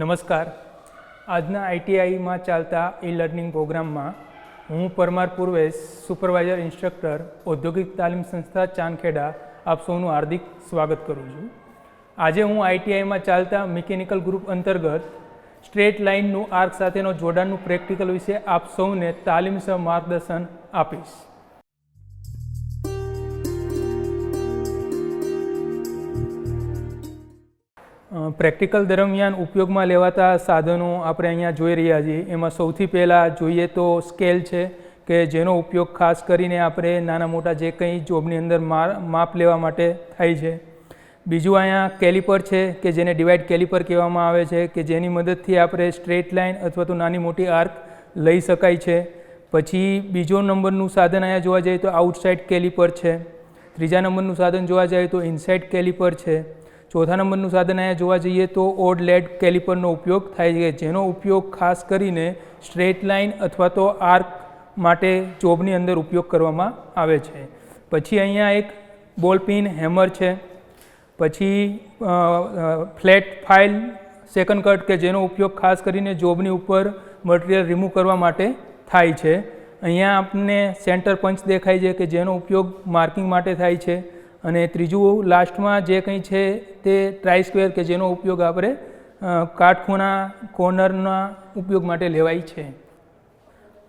નમસ્કાર. આજના આઈટીઆઈમાં ચાલતા ઈ લર્નિંગ પ્રોગ્રામમાં હું પરમાર પૂર્વેશ સુપરવાઇઝર ઇન્સ્ટ્રક્ટર ઔદ્યોગિક તાલીમ સંસ્થા ચાંદખેડા આપ સૌનું હાર્દિક સ્વાગત કરું છું. આજે હું આઈટીઆઈમાં ચાલતા મિકેનિકલ ગ્રુપ અંતર્ગત સ્ટ્રેટ લાઇનનું આર્ક સાથેનો જોડાણનું પ્રેક્ટિકલ વિશે આપ સૌને તાલીમસર માર્ગદર્શન આપીશ. પ્રેક્ટિકલ દરમિયાન ઉપયોગમાં લેવાતા સાધનો આપણે અહીંયા જોઈ રહ્યા છીએ. એમાં સૌથી પહેલાં જોઈએ તો સ્કેલ છે કે જેનો ઉપયોગ ખાસ કરીને આપણે નાના મોટા જે કંઈ જોબની અંદર માપ લેવા માટે થાય છે. બીજું અહીંયા કેલિપર છે કે જેને ડિવાઇડ કેલિપર કહેવામાં આવે છે કે જેની મદદથી આપણે સ્ટ્રેટ લાઇન અથવા તો નાની મોટી આર્ક લઈ શકાય છે. પછી બીજો નંબરનું સાધન અહીંયા જોવા જઈએ તો આઉટસાઇડ કેલિપર છે. ત્રીજા નંબરનું સાધન જોવા જઈએ તો ઇનસાઇડ કેલિપર છે. ચોથા નંબરનું સાધન અહીંયા જોવા જઈએ તો ઓડ લેડ કેલિપરનો ઉપયોગ થાય છે, જેનો ઉપયોગ ખાસ કરીને સ્ટ્રેટ લાઇન અથવા તો આર્ક માટે જોબની અંદર ઉપયોગ કરવામાં આવે છે. પછી અહીંયા એક બોલ પિન, હેમર છે. પછી ફ્લેટ ફાઇલ, સેકન્ડ કટ કે જેનો ઉપયોગ ખાસ કરીને જોબની ઉપર મટીરિયલ રિમૂવ કરવા માટે થાય છે. અહીંયા આપને સેન્ટર પંચ દેખાય છે કે જેનો ઉપયોગ માર્કિંગ માટે થાય છે. અને ત્રીજું લાસ્ટમાં જે કંઈ છે તે ટ્રાય સ્ક્વેર કે જેનો ઉપયોગ આપણે કાટખૂણા કોર્નરના ઉપયોગ માટે લેવાય છે.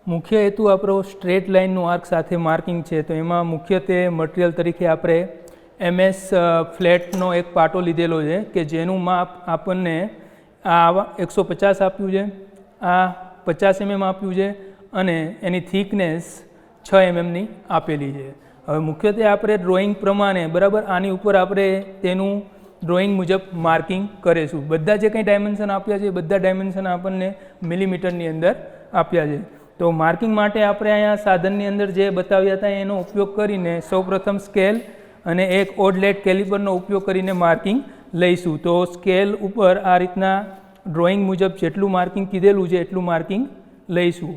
મુખ્ય હેતુ આપણો સ્ટ્રેટ લાઇનનું આર્ક સાથે માર્કિંગ છે, તો એમાં મુખ્યત્વે મટીરિયલ તરીકે આપણે એમએસ ફ્લેટનો એક પાટો લીધેલો છે કે જેનું માપ આપણને આ એકસો પચાસ આપ્યું છે, આ પચાસ એમએમ આપ્યું છે અને એની થિકનેસ છ એમએમની આપેલી છે. હવે મુખ્યત્વે આપણે ડ્રોઈંગ પ્રમાણે, બરાબર? આની ઉપર આપણે તેનું ડ્રોઈંગ મુજબ માર્કિંગ કરીશું. બધા જે કંઈ ડાયમેન્શન આપ્યા છે, એ બધા ડાયમેન્શન આપણને મિલીમીટરની અંદર આપ્યા છે. તો માર્કિંગ માટે આપણે અહીંયા સાધનની અંદર જે બતાવ્યા હતા, એનો ઉપયોગ કરીને સૌપ્રથમ સ્કેલ અને એક ઓડલેટ કેલિપરનો ઉપયોગ કરીને માર્કિંગ લઈશું. તો સ્કેલ ઉપર આ રીતના ડ્રોઈંગ મુજબ જેટલું માર્કિંગ કીધેલું છે, એટલું માર્કિંગ લઈશું.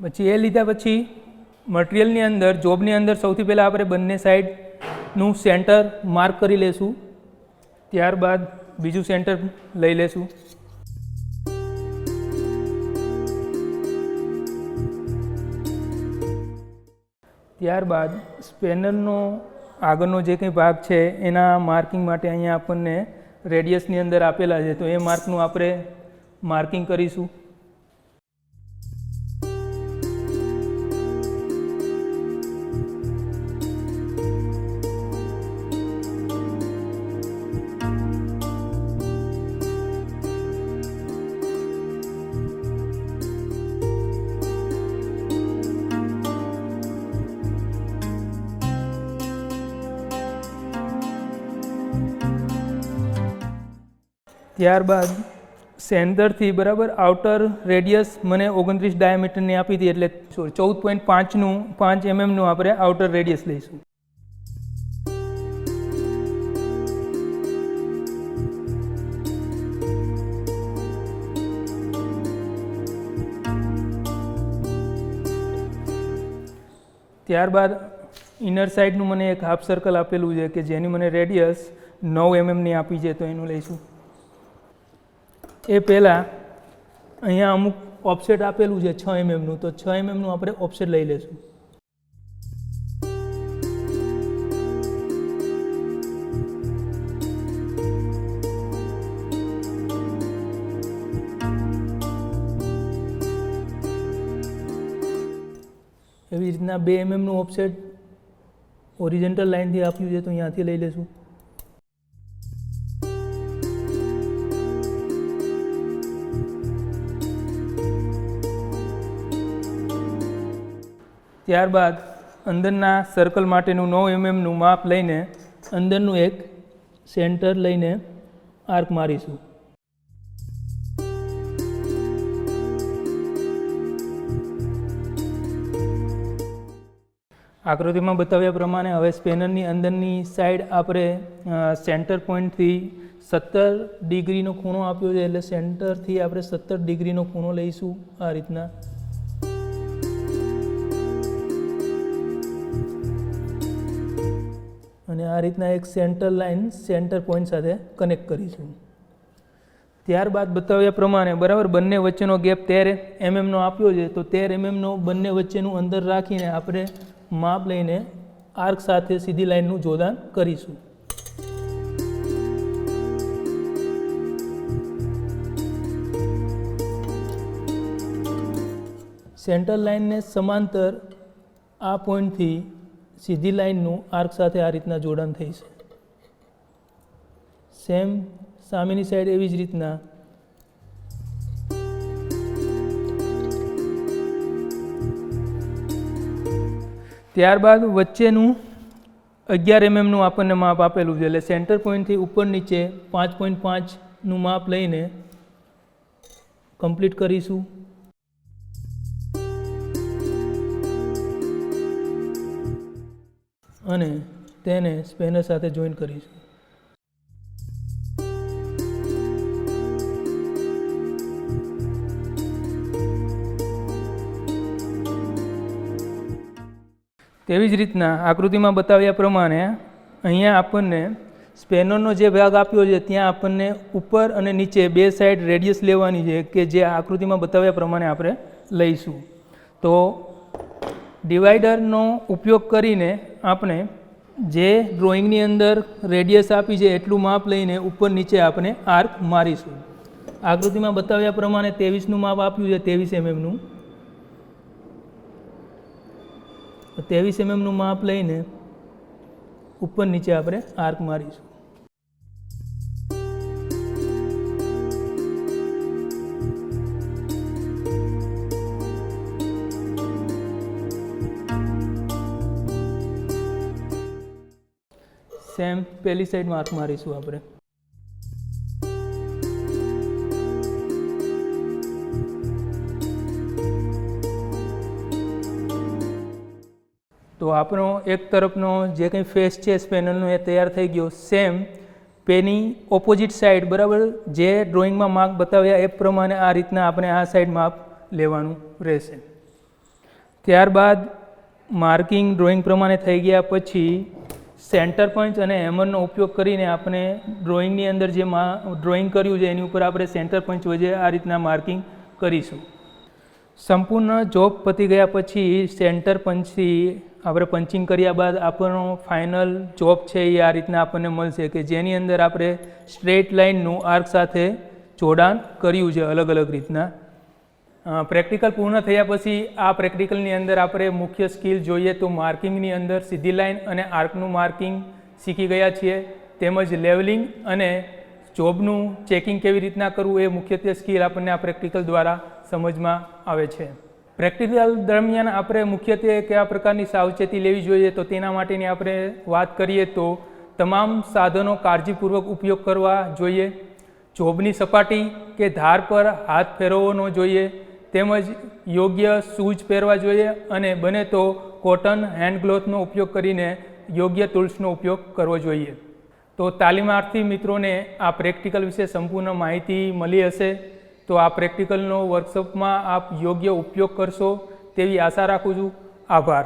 પછી એ લીધા પછી મટીરિયલની અંદર, જોબની અંદર સૌથી પહેલાં આપણે બંને સાઈડનું સેન્ટર માર્ક કરી લેશું. ત્યારબાદ બીજું સેન્ટર લઈ લેશું. ત્યારબાદ સ્પેનરનો આગળનો જે કંઈ ભાગ છે, એના માર્કિંગ માટે અહીંયા આપણને રેડિયસની અંદર આપેલા છે. તો એ માર્કનું આપણે માર્કિંગ કરીશું. ત્યારબાદ સેન્ટરથી બરાબર આઉટર રેડિયસ મને ઓગણત્રીસ ડાયામીટરની આપી હતી એટલે ચૌદ પોઈન્ટ પાંચનું પાંચ એમએમનું આપણે આઉટર રેડિયસ લઈશું. ત્યારબાદ ઇનર સાઇડનું મને એક હાફ સર્કલ આપેલું છે કે જેની મને રેડિયસ નવ એમએમની આપી છે, તો એનું લઈશું. એ પહેલાં અહીંયા અમુક ઓફસેટ આપેલું છે છ એમએમનું તો છ એમએમનું આપણે ઓફસેટ લઈ લેશું. એવી રીતના બે એમએમનું ઓફસેટ ઓરિજેન્ટલ લાઇનથી આપ્યું છે, તો અહીંયાથી લઈ લેશું. ત્યારબાદ અંદરના સર્કલ માટેનું નવ એમએમનું માપ લઈને અંદરનું એક સેન્ટર લઈને આર્ક મારીશું. આકૃતિમાં બતાવ્યા પ્રમાણે હવે સ્પેનરની અંદરની સાઈડ આપણે સેન્ટર પોઈન્ટથી સત્તર ડિગ્રીનો ખૂણો આપ્યો છે એટલે સેન્ટરથી આપણે સત્તર ડિગ્રીનો ખૂણો લઈશું આ રીતના. અને આ રીતના એક સેન્ટર લાઇન સેન્ટર પોઈન્ટ સાથે કનેક્ટ કરીશું. ત્યારબાદ બતાવ્યા પ્રમાણે, બરાબર, બંને વચ્ચેનો ગેપ તેર એમએમનો આપ્યો છે, તો તેર એમએમનો બંને વચ્ચેનું અંતર રાખીને આપણે માપ લઈને આર્ક સાથે સીધી લાઈનનું જોડાણ કરીશું. સેન્ટર લાઇનને સમાંતર આ પોઈન્ટથી સીધી લાઇનનું આર્ક સાથે આ રીતના જોડાણ થઈ છે. સેમ સામેની સાઈડ એવી જ રીતના ત્યારબાદ વચ્ચેનું અગિયાર એમએમનું આપણને માપ આપેલું છે એટલે સેન્ટર પોઈન્ટથી ઉપર નીચે પાંચ પોઈન્ટ પાંચનું માપ લઈને કમ્પ્લીટ કરીશું. અને તેને સ્પેનર સાથે જોઈન કરીશું. તેવી જ રીતના આકૃતિમાં બતાવ્યા પ્રમાણે અહીંયા આપણને સ્પેનરનો જે ભાગ આપ્યો છે, ત્યાં આપણને ઉપર અને નીચે બે સાઈડ રેડિયસ લેવાની છે, કે જે આકૃતિમાં બતાવ્યા પ્રમાણે આપણે લઈશું. તો ડિવાઈડરનો ઉપયોગ કરીને આપણે જે ડ્રોઈંગની અંદર રેડિયસ આપી છે એટલું માપ લઈને ઉપર નીચે આપણે આર્ક મારીશું. આકૃતિમાં બતાવ્યા પ્રમાણે ત્રેવીસનું માપ આપ્યું છે, ત્રેવીસ એમએમનું. ત્રેવીસ એમએમનું માપ લઈને ઉપર નીચે આપણે આર્ક મારીશું. સેમ પહેલી સાઈડ માર્ક મારીશું આપણે. તો આપણો એક તરફનો જે કંઈ ફેસ છે સ્પેનલનો એ તૈયાર થઈ ગયો. સેમ પેની ઓપોઝિટ સાઈડ બરાબર? જે ડ્રોઈંગમાં માર્ક બતાવ્યા એ પ્રમાણે આ રીતના આપણે આ સાઈડ માપ લેવાનું રહેશે. ત્યારબાદ માર્કિંગ ડ્રોઈંગ પ્રમાણે થઈ ગયા પછી સેન્ટર પંચ અને હેમરનો ઉપયોગ કરીને આપણે ડ્રોઈંગની અંદર જે ડ્રોઈંગ કર્યું છે, એની ઉપર આપણે સેન્ટર પંચ વચ્ચે આ રીતના માર્કિંગ કરીશું. સંપૂર્ણ જોબ પતી ગયા પછી સેન્ટર પંચથી આપણે પંચિંગ કર્યા બાદ આપણો ફાઇનલ જોબ છે એ આ રીતના આપણને મળશે કે જેની અંદર આપણે સ્ટ્રેટ લાઇનનું આર્ક સાથે જોડાણ કર્યું છે અલગ અલગ રીતના. પ્રેક્ટિકલ પૂર્ણ થયા પછી આ પ્રેક્ટિકલની અંદર આપણે મુખ્ય સ્કિલ જોઈએ તો માર્કિંગની અંદર સીધી લાઇન અને આર્કનું માર્કિંગ શીખી ગયા છીએ. તેમજ લેવલિંગ અને જોબનું ચેકિંગ કેવી રીતના કરવું એ મુખ્યત્વે સ્કિલ આપણને આ પ્રેક્ટિકલ દ્વારા સમજમાં આવે છે. પ્રેક્ટિકલ દરમિયાન આપણે મુખ્યત્વે કયા પ્રકારની સાવચેતી લેવી જોઈએ તો તેના માટેની આપણે વાત કરીએ તો તમામ સાધનો કાળજીપૂર્વક ઉપયોગ કરવા જોઈએ. જોબની સપાટી કે ધાર પર હાથ ફેરવવો ન જોઈએ. તેમજ યોગ્ય શૂઝ પહેરવા જોઈએ અને બને તો કોટન હેન્ડ ગ્લોથનો ઉપયોગ કરીને યોગ્ય ટૂલ્સનો ઉપયોગ કરવો જોઈએ. તો તાલીમાર્થી મિત્રોને આ પ્રેક્ટિકલ વિશે સંપૂર્ણ માહિતી મળી હશે. તો આ પ્રેક્ટિકલનો વર્કશોપમાં આપ યોગ્ય ઉપયોગ કરશો તેવી આશા રાખું છું. આભાર.